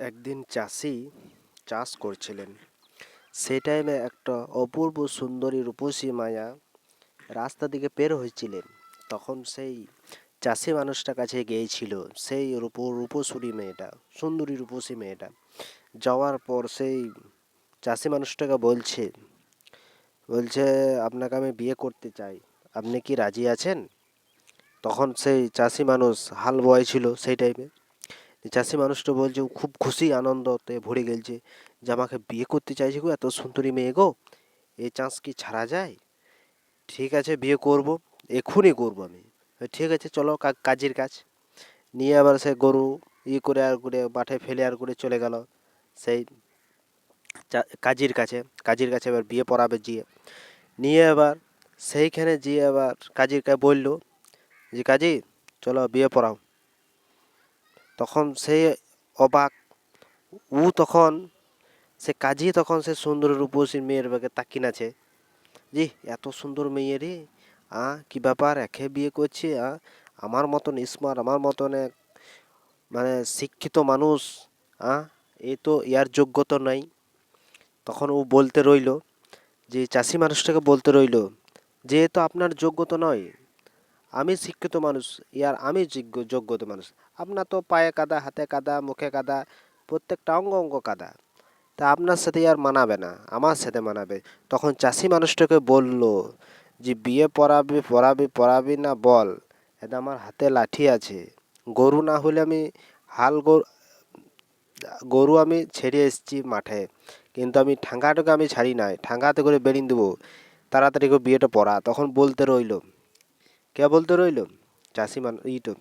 একদিন চাষি চাষ করছিলেন। সেই টাইমে একটা অপূর্ব সুন্দরী রূপসী মায়া রাস্তা দিকে পের হয়েছিলেন। তখন সেই চাষি মানুষটার কাছে গিয়েছিল, সেই রূপ রূপসুরী মেয়েটা, সুন্দরী রূপসী মেয়েটা। যাওয়ার পর সেই চাষি মানুষটাকে বলছে বলছে, আপনাকে আমি বিয়ে করতে চাই, আপনি কি রাজি আছেন? তখন সেই চাষি মানুষ হাল বয় ছিল সেই টাইমে চাষি মানুষটা বলছে খুব খুশি, আনন্দতে ভরে গেলছে। যে আমাকে বিয়ে করতে চাইছে গো, এত সুন্দরী মেয়ে গো, এ চান্স কি ছাড়া যায়? ঠিক আছে, বিয়ে করব এক্ষুনি করব আমি। ঠিক আছে, চলো কাজের কাজ। নিয়ে আবার সে গরু ই করে আর করে, মাঠে ফেলে আর করে চলে গেল সেই কাজীর কাছে। কাজীর কাছে এবার বিয়ে পড়াবে গিয়ে। নিয়ে এবার সেইখানে গিয়ে আবার কাজীর কাছে বলল যে, কাজী, চলো বিয়ে পড়াও। তখন সে অবাক। ও তখন, সে কাজী তখন সে সুন্দর রূপসী মেয়ের বাগে তাকিন আছে। জি, এত সুন্দর মেয়ে রে। আ, কি ব্যাপার? একে বিয়ে করছে? আ, আমার মতন স্মার্ট আমার মতন এক মানে শিক্ষিত মানুষ। আ, এ তো ইয়ার যোগ্যতা নাই। তখন ও বলতে রইল, যে চাষি মানুষটাকে বলতে রইল, যে তো আপনার যোগ্যতা নয়। আমি শিক্ষিত মানুষ, ইয়ার আমি যোগ্য, যোগ্যত মানুষ। আপনার তো পায়ে কাদা, হাতে কাদা, মুখে কাদা, প্রত্যেকটা অঙ্গ অঙ্গ কাদা। তা আপনার সাথে আর মানাবে না, আমার সাথে মানাবে। তখন চাষি মানুষটাকে বলল, যে বিয়ে পড়াবি পড়াবি পড়াবি না, বল এটা আমার হাতে লাঠি আছে। গরু না হলে আমি হাল গরু গরু আমি ছেড়ে এসেছি মাঠে, কিন্তু আমি ঠাঙ্গাটাকে আমি ছাড়ি নাই। ঠাঙ্গাতে করে বেরিয়ে দেবো। তাড়াতাড়ি করে বিয়েটা পড়া। তখন বলতে রইল কে বলতে রইল? চাষি মান ইটো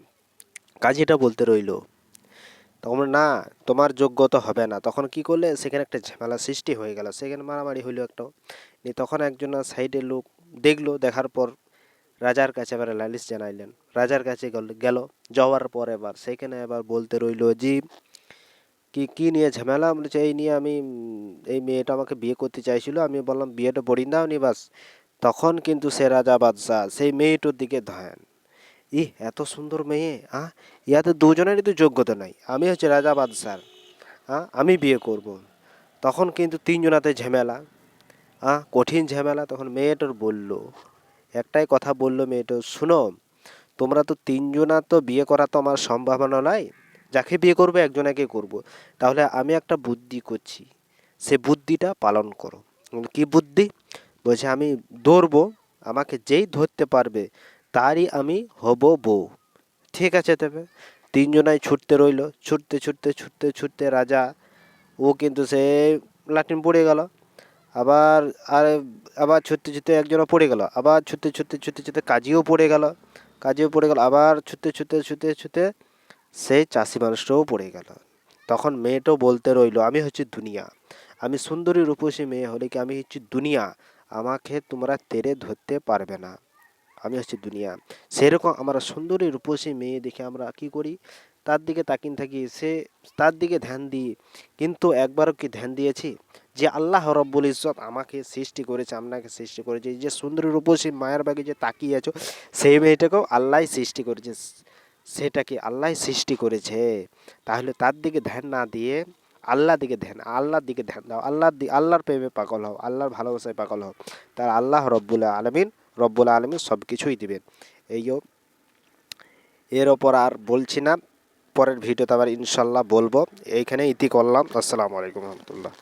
কাজীটা বলতে রইল। তখন না, তোমার যোগ্যতা হবে না। তখন কি করলে? সেখানে একটা ঝামেলা সৃষ্টি হয়ে গেল। সেখানে মারামারি হইল একটা। নিয়ে তখন একজন সাইডের লোক দেখল। দেখার পর রাজার কাছে এবার লালিশ জানাইলেন। রাজার কাছে গেল যাওয়ার পর এবার সেখানে এবার বলতে রইল জি কি কি নিয়ে ঝামেলা? বলেছে, এই নিয়ে আমি, এই মেয়েটা আমাকে বিয়ে করতে চাইছিল। আমি বললাম, বিয়েটা পড়িয়ে দাও নি বাস। তখন কিন্তু সে রাজা বাদশাহ সেই মেয়েটার দিকে ধ্যান। ই এত সুন্দর মেয়ে, আ? ইয়াতে দুজনেরই তো যোগ্যতা নাই। আমি হচ্ছে রাজা বাদশার হ্যাঁ আমি বিয়ে করব। তখন কিন্তু তিনজনাতে ঝামেলা হ্যাঁ কঠিন ঝামেলা। তখন মেয়েটার বলল, একটাই কথা বলল মেয়েটা, শুনো, তোমরা তো তিনজনা তো বিয়ে করা তো আমার সম্ভাবনা নয় যাকে বিয়ে করব একজনাকে করব। তাহলে আমি একটা বুদ্ধি করছি। সে বুদ্ধিটা পালন করো। কি বুদ্ধি? বলছে, আমি দৌড়বো আমাকে যেই ধরতে পারবে, তারই আমি হব বউ। ঠিক আছে তবে। তিনজনাই ছুটতে রইল। ছুটতে ছুটতে ছুটতে ছুটতে রাজা, ও কিন্তু সে লাটিন পড়ে গেল। আবার, আর, আবার ছুটতে ছুটতে একজনও পড়ে গেল। আবার ছুটতে ছুটতে ছুটতে ছুটতে কাজীও পড়ে গেল। কাজীও পড়ে গেল। আবার ছুটতে ছুটতে ছুটতে ছুটতে সেই চাষি মানুষটাও পড়ে গেল। তখন মেয়েটাও বলতে রইল, আমি হচ্ছে দুনিয়া। আমি সুন্দরী রূপসী মেয়ে হলে কি আমি হচ্ছে দুনিয়া? আমাকে তোমরা তেরে ধরতে পারবে না। আমি হচ্ছে দুনিয়া। সেরকম আমরা সুন্দরী রূপসী মেয়ে দেখে আমরা কি করি? তার দিকে তাকিন থাকি, সে তার দিকে ধ্যান দিই। কিন্তু একবারও কি ধ্যান দিয়েছি? যে আল্লাহ রব্বুল ইজ্জত আমাকে সৃষ্টি করেছে, আপনাকে সৃষ্টি করেছে। যে সুন্দরী রূপসী মায়ের বাগে যে তাকিয়ে আছো, সেই মেয়েটাকেও আল্লাহই সৃষ্টি করেছে। সেটাকে আল্লাহই সৃষ্টি করেছে। তাহলে তার দিকে ধ্যান না দিয়ে আল্লাহ দিকে ধ্যান, আল্লাহর দিকে ধ্যান দাও। আল্লাহর আল্লাহর প্রেমে পাগল হও, আল্লাহর ভালোবাসায় পাগল হও। তার আল্লাহ রব্বুল্লা আলমিন, রব্বুল আলমিন সব কিছুই দিবেন এইও এর ওপর আর বলছি না। পরের ভিডিওতে আবার ইনশাল্লাহ বলব। এইখানে ইতি করলাম। আসসালামু আলাইকুম রহমতুল্লাহ।